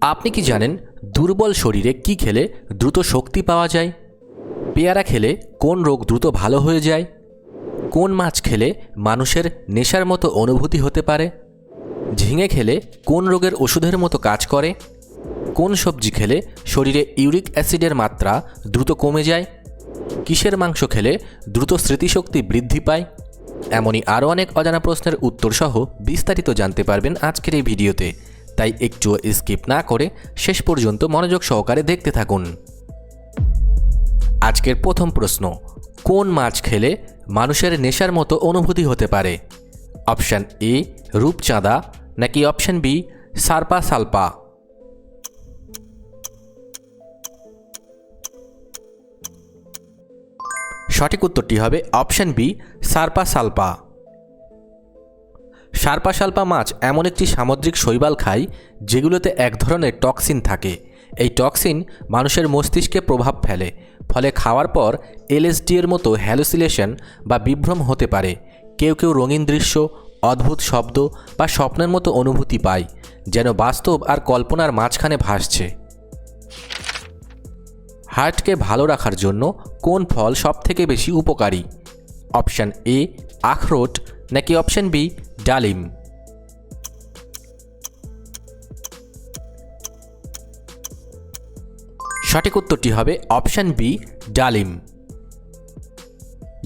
আপনি কি জানেন দুর্বল শরীরে কি খেলে দ্রুত শক্তি পাওয়া যায়? পেয়ারা খেলে কোন রোগ দ্রুত ভালো হয়ে যায়? কোন মাছ খেলে মানুষের নেশার মতো অনুভূতি হতে পারে? ঝিঙে খেলে কোন রোগের ওষুধের মতো কাজ করে? কোন সবজি খেলে শরীরে ইউরিক অ্যাসিডের মাত্রা দ্রুত কমে যায়? কিসের মাংস খেলে দ্রুত স্মৃতিশক্তি বৃদ্ধি পায়? এমনই আরও অনেক অজানা প্রশ্নের উত্তর সহ বিস্তারিত জানতে পারবেন আজকের এই ভিডিওতে। তাই একটুও স্কিপ না করে শেষ পর্যন্ত মনোযোগ সহকারে দেখতে থাকুন। আজকের প্রথম প্রশ্ন, কোন মাছ খেলে মানুষের নেশার মতো অনুভূতি হতে পারে? অপশান এ, রূপচাঁদা, নাকি অপশান বি, সারপা সালপা? সঠিক উত্তরটি হবে অপশান বি, সারপা সালপা। সারপা সালপা মাছ এমন একটি সামুদ্রিক শৈবাল খায়, যেগুলোতে এক ধরনের টক্সিন থাকে। এই টক্সিন মানুষের মস্তিষ্কে প্রভাব ফেলে, ফলে খাওয়ার পর এলএসডি এর মতো হ্যালুসিলেশন বা বিভ্রম হতে পারে। কেউ কেউ রঙিন দৃশ্য, অদ্ভুত শব্দ বা স্বপ্নের মতো অনুভূতি পায়, যেন বাস্তব আর কল্পনার মাঝখানে ভাসছে। হার্টকে ভালো রাখার জন্য কোন ফল সবথেকে বেশি উপকারী? অপশান এ, আখরোট নাকি অপশান বি, ডালিম? সঠিক উত্তরটি হবে অপশান বি, ডালিম।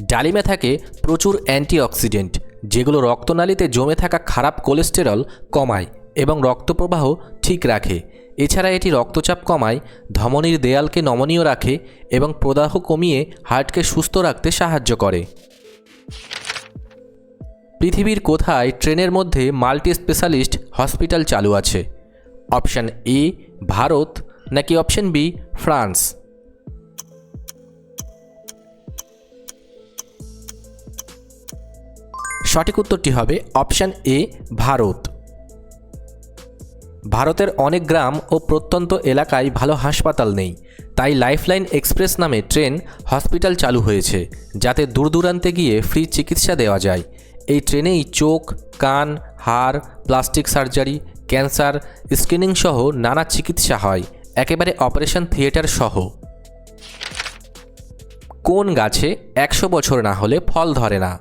ডালিমে থাকে প্রচুর অ্যান্টিঅক্সিডেন্ট, যেগুলো রক্তনালীতে জমে থাকা খারাপ কোলেস্টেরল কমায় এবং রক্তপ্রবাহ ঠিক রাখে। এছাড়া এটি রক্তচাপ কমায়, ধমনীর দেয়ালকে নমনীয় রাখে এবং প্রদাহ কমিয়ে হার্টকে সুস্থ রাখতে সাহায্য করে। পৃথিবীর কোথায় ট্রেনের মধ্যে মাল্টি স্পেশালিস্ট হসপিটাল চালু আছে? অপশান এ, ভারত, নাকি অপশান বি, ফ্রান্স? সঠিক উত্তরটি হবে অপশান এ, ভারত। ভারতের অনেক গ্রাম ও প্রত্যন্ত এলাকায় ভালো হাসপাতাল নেই, তাই লাইফলাইন এক্সপ্রেস নামে ট্রেন হসপিটাল চালু হয়েছে, যাতে দূর দূরান্তে গিয়ে ফ্রি চিকিৎসা দেওয়া যায়। এই ট্রেনেই চোখ, কান, হাড়, প্লাস্টিক সার্জারি, ক্যান্সার, স্ক্রিনিং সহ নানা চিকিৎসা হয়, একেবারে অপারেশন থিয়েটার সহ। কোন গাছে একশো বছর না হলে ফল ধরে না?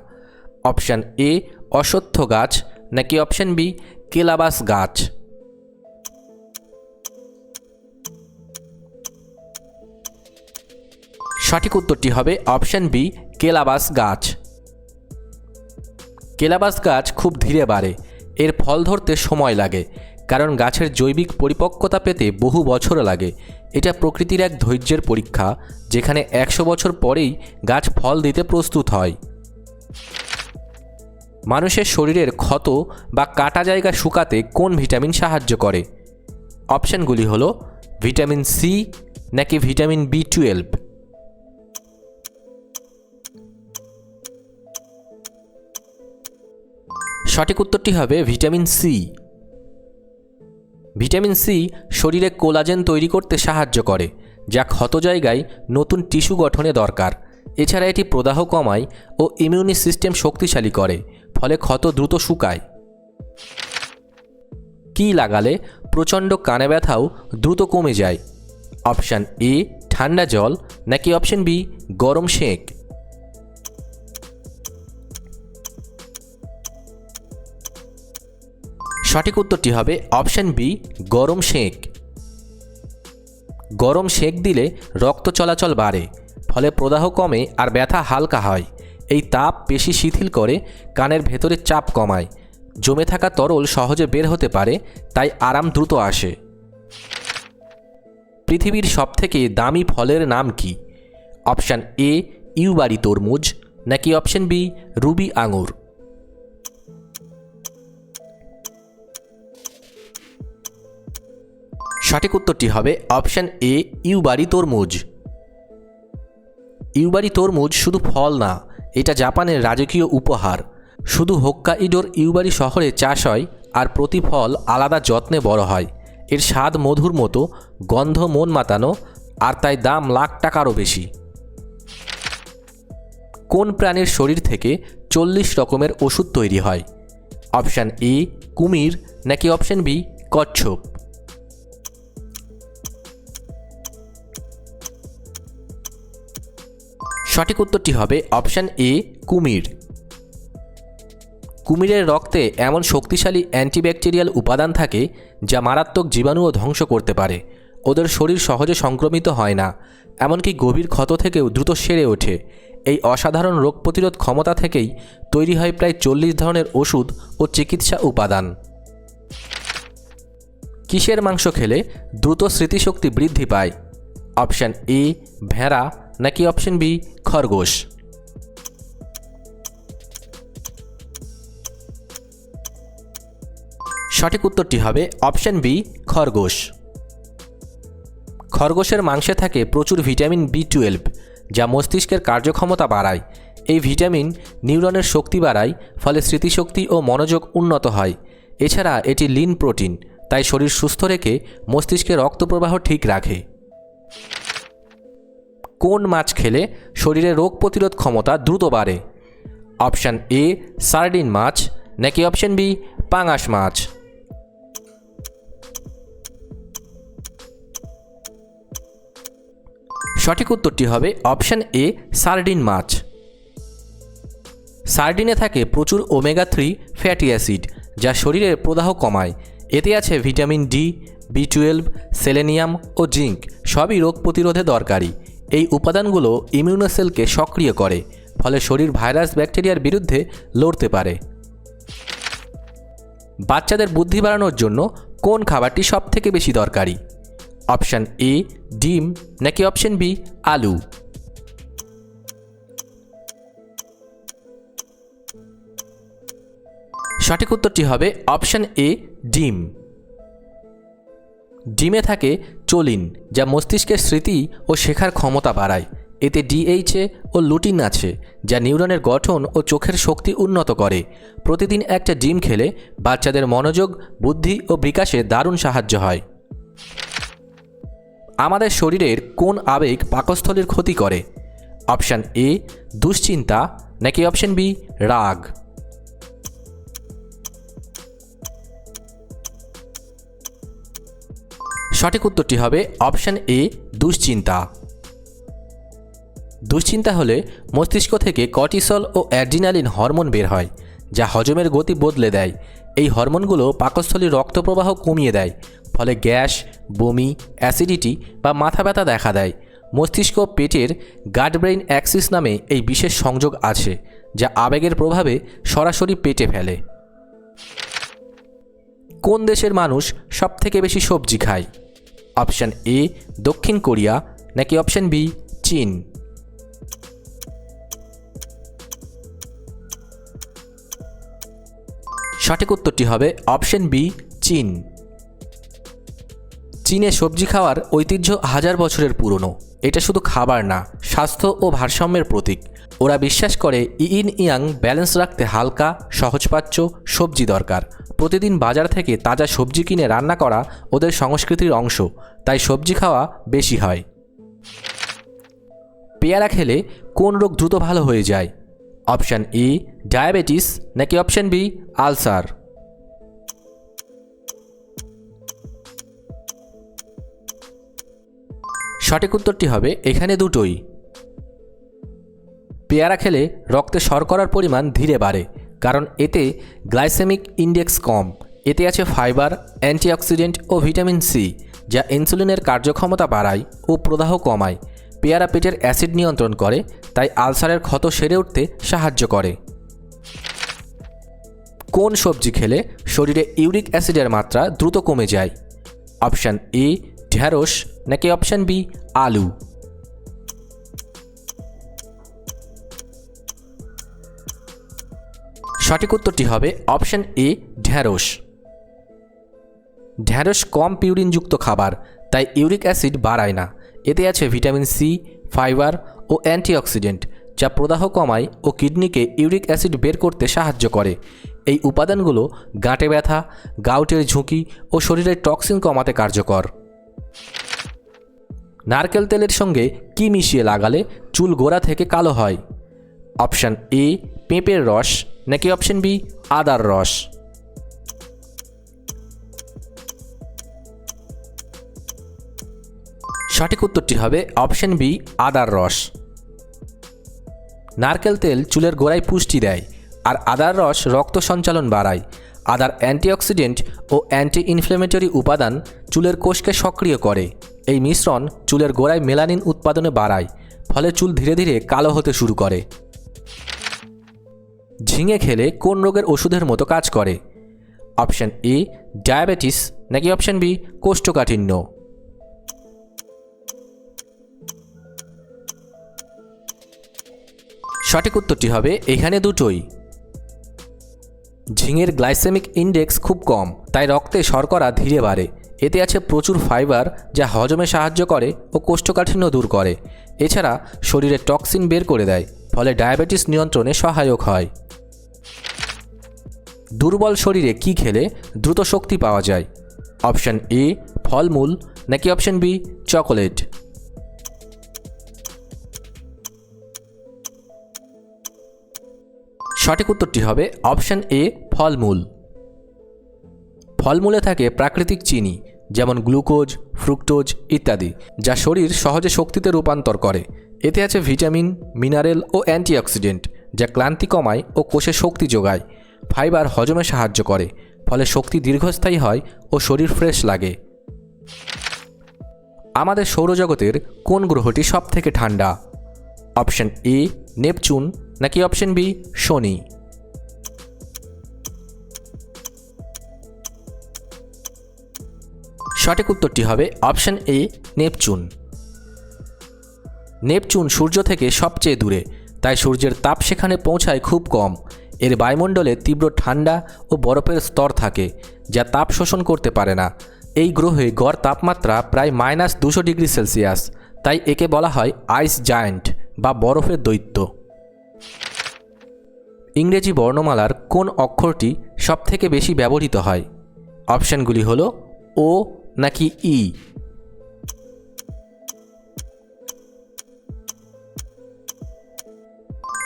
অপশান এ, অশ্বত্থ গাছ, নাকি অপশান বি, কেলাবাস গাছ? সঠিক উত্তরটি হবে অপশান বি, কেলাবাস গাছ। কেলাবাস গাছ খুব ধীরে বাড়ে। এর ফল ধরতে সময় লাগে, কারণ গাছের জৈবিক পরিপক্কতা পেতে বহু বছর লাগে। এটা প্রকৃতির এক ধৈর্যের পরীক্ষা, যেখানে একশো বছর পরেই গাছ ফল দিতে প্রস্তুত হয়। মানুষের শরীরের ক্ষত বা কাটা জায়গা শুকাতে কোন ভিটামিন সাহায্য করে? অপশানগুলি হলো ভিটামিন সি নাকি ভিটামিন বি টুয়েলভ। সঠিক উত্তরটি হবে ভিটামিন সি। ভিটামিন সি শরীরে কোলাজেন তৈরি করতে সাহায্য করে, যা ক্ষত জায়গায় নতুন টিস্যু গঠনে দরকার। এছাড়া এটি প্রদাহ কমায় ও ইমিউনি সিস্টেম শক্তিশালী করে, ফলে ক্ষত দ্রুত শুকায়। কী লাগালে প্রচণ্ড কানে ব্যথাও দ্রুত কমে যায়? অপশান এ, ঠান্ডা জল, নাকি অপশান বি, গরম সেঁক? সঠিক উত্তরটি হবে অপশান বি, গরম সেঁক। গরম সেঁক দিলে রক্ত চলাচল বাড়ে, ফলে প্রদাহ কমে আর ব্যথা হালকা হয়। এই তাপ পেশি শিথিল করে, কানের ভেতরে চাপ কমায়। জমে থাকা তরল সহজে বের হতে পারে, তাই আরাম দ্রুত আসে। পৃথিবীর সবথেকে দামি ফলের নাম কি? অপশান এ, ইউবারি তরমুজ, নাকি অপশান বি, রুবি আঙুর? সঠিক উত্তরটি হবে অপশান এ, ইউবারি তরমুজ। ইউবারি তরমুজ শুধু ফল না, এটা জাপানের রাজকীয় উপহার। শুধু হোক্কাইডোর ইউবারি শহরে চাষ হয় আর প্রতি ফল আলাদা যত্নে বড় হয়। এর স্বাদ মধুর মতো, গন্ধ মন মাতানো, আর তাই দাম লাখ টাকারও বেশি। কোন প্রাণীর শরীর থেকে চল্লিশ রকমের ওষুধ তৈরি হয়? অপশান এ, কুমির, নাকি অপশান বি, কচ্ছপ? সঠিক উত্তরটি হবে অপশান এ, কুমির। কুমিরের রক্তে এমন শক্তিশালী অ্যান্টিব্যাকটেরিয়াল উপাদান থাকে যা মারাত্মক জীবাণুও ধ্বংস করতে পারে। ওদের শরীর সহজে সংক্রমিত হয় না, এমনকি গভীর ক্ষত থেকেও দ্রুত সেরে ওঠে। এই অসাধারণ রোগ প্রতিরোধ ক্ষমতা থেকেই তৈরি হয় প্রায় চল্লিশ ধরনের ওষুধ ও চিকিৎসা উপাদান। কিসের মাংস খেলে দ্রুত স্মৃতিশক্তি বৃদ্ধি পায়? অপশান এ, ভেড়া। নাকি অপশন বি, খরগোশ? সঠিক উত্তরটি হবে অপশন বি, খরগোশ। খরগোশের মাংসে থাকে প্রচুর ভিটামিন বি টুয়েলভ, যা মস্তিষ্কের কার্যক্ষমতা বাড়ায়। এই ভিটামিন নিউরনের শক্তি বাড়ায়, ফলে স্মৃতিশক্তি ও মনোযোগ উন্নত হয়। এছাড়া এটি লিন প্রোটিন, তাই শরীর সুস্থ রেখে মস্তিষ্কে রক্তপ্রবাহ ঠিক রাখে। কোন মাছ খেলে শরীরে রোগ প্রতিরোধ ক্ষমতা দ্রুত বাড়ে? অপশান এ, সার্ডিন মাছ, নাকি অপশান বি, পাঙাশ মাছ? সঠিক উত্তরটি হবে অপশান এ, সার্ডিন মাছ। সার্ডিনে থাকে প্রচুর ওমেগা থ্রি ফ্যাটি অ্যাসিড, যা শরীরের প্রদাহ কমায়। এতে আছে vitamin D, B twelve, selenium ও জিঙ্ক, সবই রোগ প্রতিরোধে দরকারি। এই উপাদানগুলো ইমিউনোসেলকে সক্রিয় করে, ফলে শরীর ভাইরাস ব্যাকটেরিয়ার বিরুদ্ধে লড়তে পারে। বাচ্চাদের বুদ্ধি বাড়ানোর জন্য কোন খাবারটি সবথেকে বেশি দরকারি? অপশান এ, ডিম, নাকি অপশান বি, আলু? সঠিক উত্তরটি হবে অপশান এ, ডিম। ডিমে থাকে চলিন, যা মস্তিষ্কের স্মৃতি ও শেখার ক্ষমতা বাড়ায়। এতে ডিএইচএ ও লুটিন আছে, যা নিউরনের গঠন ও চোখের শক্তি উন্নত করে। প্রতিদিন একটা ডিম খেলে বাচ্চাদের মনোযোগ, বুদ্ধি ও বিকাশে দারুণ সাহায্য হয়। আমাদের শরীরের কোন আবেগ পাকস্থলীর ক্ষতি করে? অপশান এ দুশ্চিন্তা, নাকি অপশান বি রাগ? সঠিক উত্তরটি হবে অপশান এ, দুশ্চিন্তা। দুশ্চিন্তা হলে মস্তিষ্ক থেকে কর্টিসল ও অ্যাড্রিনালিন হরমোন বের হয়, যা হজমের গতি বদলে দেয়। এই হরমোনগুলো পাকস্থলীর রক্তপ্রবাহ কমিয়ে দেয়, ফলে গ্যাস, বমি, অ্যাসিডিটি বা মাথা ব্যথা দেখা দেয়। মস্তিষ্ক পেটের গাট ব্রেইন অ্যাক্সিস নামে এই বিশেষ সংযোগ আছে, যা আবেগের প্রভাবে সরাসরি পেটে ফেলে। কোন দেশের মানুষ সবথেকে বেশি সবজি খায়? অপশান এ, দক্ষিণ কোরিয়া, নাকি অপশান বি, চীন? সঠিক উত্তরটি হবে অপশন বি, চীন। চীনে সবজি খাওয়ার ঐতিহ্য হাজার বছরের পুরনো। এটা শুধু খাবার না, স্বাস্থ্য ও ভারসাম্যের প্রতীক। ওরা বিশ্বাস করে ইন ইয়াং ব্যালেন্স রাখতে হালকা, সহজপাচ্য সবজি দরকার। প্রতিদিন বাজার থেকে তাজা সবজি কিনে রান্না করা ওদের সংস্কৃতির অংশ, তাই সবজি খাওয়া বেশি হয়। পেয়ারা খেলে কোন রোগ দ্রুত ভালো হয়ে যায়? অপশান ই ডায়াবেটিস, নাকি অপশান বি, আলসার? সঠিক উত্তরটি হবে এখানে দুটোই। পেয়ারা খেলে রক্তে শর্করার পরিমাণ ধীরে বাড়ে, কারণ এতে গ্লাইসেমিক ইন্ডেক্স কম। এতে আছে ফাইবার, অ্যান্টিঅক্সিডেন্ট ও ভিটামিন সি, যা ইনসুলিনের কার্যক্ষমতা বাড়ায় ও প্রদাহ কমায়। পেয়ারা পেটের অ্যাসিড নিয়ন্ত্রণ করে, তাই আলসারের ক্ষত সেরে উঠতে সাহায্য করে। কোন সবজি খেলে শরীরে ইউরিক অ্যাসিডের মাত্রা দ্রুত কমে যায়? অপশান এ ঢ্যাঁড়স নাকি অপশান বি, আলু? সঠিক উত্তরটি হবে অপশান এ, ঢ্যাঁড়স। ঢ্যাঁড়স কম পিউরিনযুক্ত খাবার, তাই ইউরিক অ্যাসিড বাড়ায় না। এতে আছে ভিটামিন সি, ফাইবার ও অ্যান্টিঅক্সিডেন্ট, যা প্রদাহ কমায় ও কিডনিকে ইউরিক অ্যাসিড বের করতে সাহায্য করে। এই উপাদানগুলো গাঁটে ব্যথা, গাউটের ঝুঁকি ও শরীরের টক্সিন কমাতে কার্যকর। নারকেল তেলের সঙ্গে কি মিশিয়ে লাগালে চুল গোড়া থেকে কালো হয়? অপশান এ, পেঁপের রস, নাকি অপশান বি, আদার রস? সঠিক উত্তরটি হবে অপশান বি, আদার রস। নারকেল তেল চুলের গোড়ায় পুষ্টি দেয়, আর আদার রস রক্ত সঞ্চালন বাড়ায়। আদার অ্যান্টিঅক্সিডেন্ট ও অ্যান্টি ইনফ্লেমেটরি উপাদান চুলের কোষকে সক্রিয় করে। এই মিশ্রণ চুলের গোড়ায় মেলানিন উৎপাদনে বাড়ায়, ফলে চুল ধীরে ধীরে কালো হতে শুরু করে। ঝিঙে খেলে কোন রোগের ওষুধের মতো কাজ করে? অপশন এ, ডায়াবেটিস, নাকি অপশন বি, কোষ্ঠকাঠিন্য? সঠিক উত্তরটি হবে এখানে দুটোই। ঝিঙের গ্লাইসেমিক ইন্ডেক্স খুব কম, তাই রক্তে শর্করা ধীরে বাড়ে। এতে আছে প্রচুর ফাইবার, যা হজমে সাহায্য করে ও কোষ্ঠকাঠিন্য দূর করে। এছাড়া শরীরে টক্সিন বের করে দেয়, ফলে ডায়াবেটিস নিয়ন্ত্রণে সহায়ক হয়। দুর্বল শরীরে কি খেলে দ্রুত শক্তি পাওয়া যায়? অপশন এ ফলমূল, নাকি অপশন বি চকোলেট? সঠিক উত্তরটি হবে অপশন এ ফলমূল। ফলমূলে থাকে প্রাকৃতিক চিনি, যেমন গ্লুকোজ, ফ্রুক্টোজ ইত্যাদি, যা শরীর সহজে শক্তিতে রূপান্তর করে। এতে আছে ভিটামিন, মিনারেল ও অ্যান্টিঅক্সিডেন্ট, যা ক্লান্তি কমায় ও কোষে শক্তি যোগায়। ফাইবার হজমে সাহায্য করে, ফলে শক্তি দীর্ঘস্থায়ী হয় ও শরীর ফ্রেশ লাগে। আমাদের সৌরজগতের কোন গ্রহটি সব থেকে ঠান্ডা? অপশন এ, নেপচুন, নাকি অপশন বি, শনি? সঠিক উত্তরটি হবে অপশন এ, নেপচুন। নেপচুন সূর্য থেকে সবচেয়ে দূরে, তাই সূর্যের তাপ সেখানে পৌঁছায় খুব কম। এর বায়ুমণ্ডলে তীব্র ঠান্ডা ও বরফের স্তর থাকে, যা তাপ শোষণ করতে পারে না। এই গ্রহে গড় তাপমাত্রা প্রায় মাইনাস দুশো ডিগ্রি সেলসিয়াস, তাই একে বলা হয় আইস জায়ান্ট বা বরফের দৈত্য। ইংরেজি বর্ণমালার কোন অক্ষরটি সবথেকে বেশি ব্যবহৃত হয়? অপশানগুলি হল ও নাকি ই।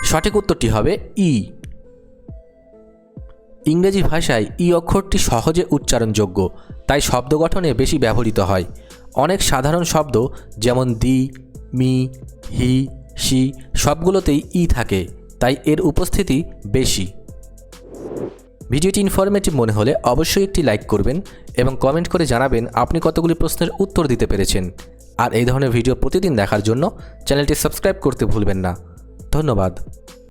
সঠিক উত্তরটি হবে ই। ইংরেজি ভাষায় ই অক্ষরটি সহজে উচ্চারণযোগ্য, তাই শব্দ গঠনে বেশি ব্যবহৃত হয়। অনেক সাধারণ শব্দ যেমন দি, মি, হি সি সবগুলোতেই ই থাকে, তাই এর উপস্থিতি বেশি। ভিডিওটি ইনফরমেটিভ মনে হলে অবশ্যই একটি লাইক করবেন এবং কমেন্ট করে জানাবেন আপনি কতগুলি প্রশ্নের উত্তর দিতে পেরেছেন। আর এই ধরনের ভিডিও প্রতিদিন দেখার জন্য চ্যানেলটি সাবস্ক্রাইব করতে ভুলবেন না। ধন্যবাদ।